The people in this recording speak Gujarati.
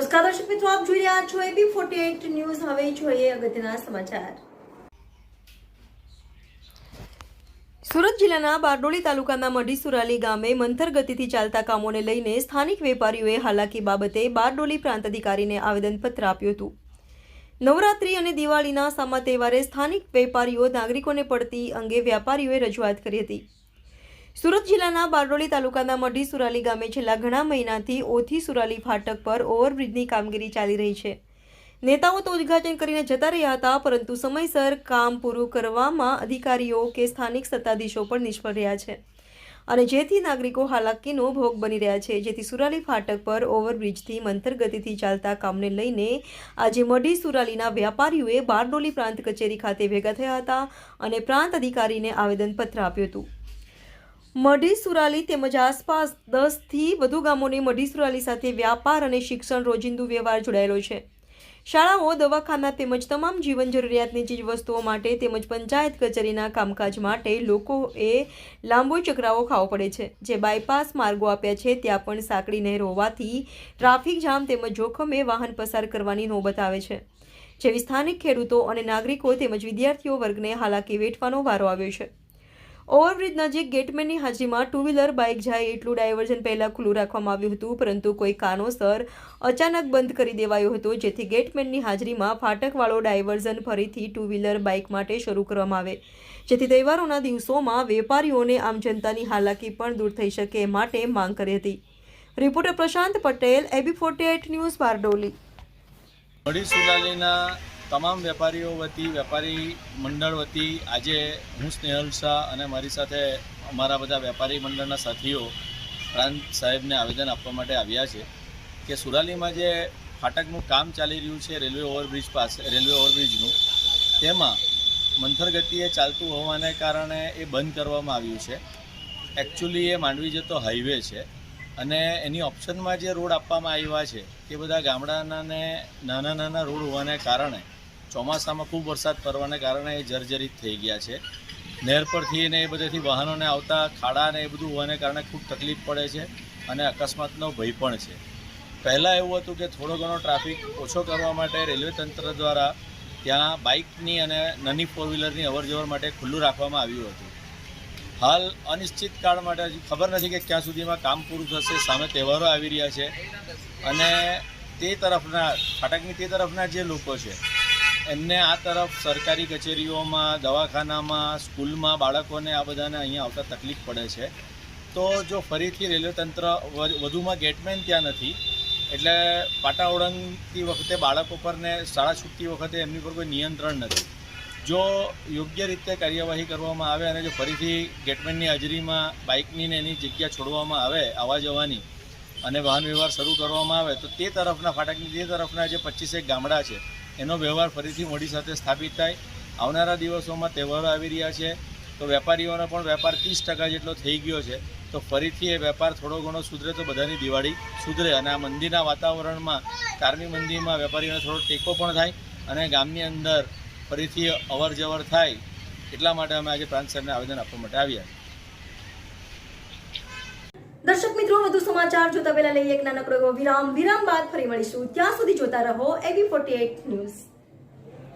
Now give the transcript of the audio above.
નમસ્કાર દર્શક મિત્રો, આપ જોઈ રહ્યા છો એબી ફોર્ટી એટ ન્યૂઝ. હવે જોઈએ અગત્યના સમાચાર. સુરત જિલ્લાના બારડોલી તાલુકાના મઢી સુરાલી ગામે મંથર ગતિથી ચાલતા કામોને લઈને સ્થાનિક વેપારીઓએ હાલાકી બાબતે બારડોલી પ્રાંત અધિકારીને આવેદનપત્ર આપ્યું હતું. નવરાત્રી અને દિવાળીના સામા તહેવારે સ્થાનિક વેપારીઓ, નાગરિકોને પડતી અંગે વ્યાપારીઓએ રજૂઆત કરી હતી. સુરત જિલ્લાના બારડોલી તાલુકાના મઢી સુરાલી ગામે છેલ્લા ઘણા મહિનાથી ઓથી સુરાલી ફાટક પર ઓવરબ્રિજની કામગીરી ચાલી રહી છે. નેતાઓ તો ઉદ્ઘાટન કરીને જતા રહ્યા હતા, પરંતુ સમયસર કામ પૂરું કરવામાં અધિકારીઓ કે સ્થાનિક સત્તાધીશો પણ નિષ્ફળ રહ્યા છે. અને જેથી નાગરિકો હાલાકીનો ભોગ બની રહ્યા છે, જેથી સુરાલી ફાટક પર ઓવરબ્રિજથી મંથર ગતિથી ચાલતા કામને લઈને આજે મઢી સુરાલીના વ્યાપારીઓએ બારડોલી પ્રાંત કચેરી ખાતે ભેગા થયા હતા અને પ્રાંત અધિકારીને આવેદનપત્ર આપ્યું હતું. મઢી સુરાલી તેમજ આસપાસ દસથી વધુ ગામોની મઢી સુરાલી સાથે વ્યાપાર અને શિક્ષણ રોજિંદુ વ્યવહાર જોડાયેલો છે. શાળાઓ, દવાખાના તેમજ તમામ જીવન જરૂરિયાતની ચીજ વસ્તુઓ માટે તેમજ પંચાયત કચેરીના કામકાજ માટે લોકોએ લાંબો ચકરાવો ખાવો પડે છે. જે બાયપાસ માર્ગો આપ્યા છે, ત્યાં પણ સાંકડી નહેર હોવાથી ટ્રાફિક જામ તેમજ જોખમે વાહન પસાર કરવાની નોબત આવે છે. જેવી સ્થાનિક ખેડૂતો અને નાગરિકો તેમજ વિદ્યાર્થીઓ વર્ગને હાલાકી વેઠવાનો વારો આવ્યો છે. ઓવરબ્રિજ નજીક ગેટમેનની હાજરીમાં ટુ વ્હીલર બાઇક જાય એટલું ડાયવર્ઝન પહેલાં ખુલ્લું રાખવામાં આવ્યું હતું, પરંતુ કોઈ કારણોસર અચાનક બંધ કરી દેવાયો હતો, જેથી ગેટમેનની હાજરીમાં ફાટકવાળો ડાયવર્ઝન ફરીથી ટુ વ્હીલર બાઇક માટે શરૂ કરવામાં આવે. જેથી તહેવારોના દિવસોમાં વેપારીઓને આમ જનતાની હાલાકી પણ દૂર થઈ શકે માટે માંગ કરી હતી. Reporter Prashant Patel, AB forty news Bardoli. તમામ વેપારીઓ વતી, વેપારી મંડળ વતી આજે હું સ્નેહલ શાહ અને મારી સાથે અમારા બધા વેપારી મંડળના સાથીઓ પ્રાંત સાહેબને આવેદન આપવા માટે આવ્યા છે કે સુરાલીમાં જે ફાટકનું કામ ચાલી રહ્યું છે રેલવે ઓવરબ્રિજ પાસે, રેલવે ઓવરબ્રિજનું, તેમાં મંથર ગતિએ ચાલતું હોવાને કારણે એ બંધ કરવામાં આવ્યું છે. એકચ્યુઅલી એ માંડવી જતો હાઈવે છે અને એની ઓપ્શનમાં જે રોડ આપવામાં આવ્યા છે, તે બધા ગામડાના ને નાના નાના રોડ હોવાને કારણે ચોમાસામાં ખૂબ વરસાદ પડવાને કારણે એ જર્જરિત થઈ ગયા છે. નહેર પરથી ને એ બધેથી વાહનોને આવતા ખાડા ને એ બધું હોવાને કારણે ખૂબ તકલીફ પડે છે અને અકસ્માતનો ભય પણ છે. પહેલાં એવું હતું કે થોડો ઘણો ટ્રાફિક ઓછો કરવા માટે રેલવે તંત્ર દ્વારા ત્યાં બાઇકની અને નાની ફોર વ્હીલરની અવરજવર માટે ખુલ્લું રાખવામાં આવ્યું હતું. હાલ અનિશ્ચિત કાળ માટે હજી ખબર નથી કે ક્યાં સુધીમાં કામ પૂરું થશે. સામે તહેવારો આવી રહ્યા છે અને તે તરફના, ફાટકની તે તરફના જે લોકો છે એમને આ તરફ સરકારી કચેરીઓમાં, દવાખાનામાં, સ્કૂલમાં બાળકોને આ બધાને અહીંયા આવતા તકલીફ પડે છે. તો જો ફરીથી રેલવે તંત્ર વધુમાં ગેટમેન ત્યાં નથી, એટલે પાટા ઓળંગતી વખતે બાળકો પર ને શાળા છૂટતી વખતે એમની પર કોઈ નિયંત્રણ નથી. જો યોગ્ય રીતે કાર્યવાહી કરવામાં આવે અને જો ફરીથી ગેટમેનની હાજરીમાં બાઇકની ને એની જગ્યા છોડવામાં આવે આવવા જવાની અને વાહન વ્યવહાર શરૂ કરવામાં આવે, તો તે તરફના ફાટકની, તે તરફના જે પચીસેક ગામડા છે એનો વ્યવહાર ફરીથી મોડી સાથે સ્થાપિત થાય. આવનારા દિવસોમાં તહેવારો આવી રહ્યા છે. તો વેપારીઓનો પણ વેપાર ત્રીસ ટકા જેટલો થઈ ગયો છે. તો ફરીથી એ વેપાર થોડો ઘણો સુધરે તો બધાની દિવાળી સુધરે અને આ મંદિરના વાતાવરણમાં કારની મંદિરમાં વેપારીઓને થોડો ટેકો પણ થાય અને ગામની અંદર ફરીથી અવર જવર થાય. એટલા માટે અમે આજે પ્રાંત સાહેબને આવેદન આપવા માટે આવ્યા. દર્શક મિત્રો, વધુ સમાચાર જોતા પહેલા લઈએ એક નાનકડો વિરામ. વિરામ બાદ ફરી મળીશું. ત્યાં સુધી જોતા રહો એવી ફોર્ટી ન્યૂઝ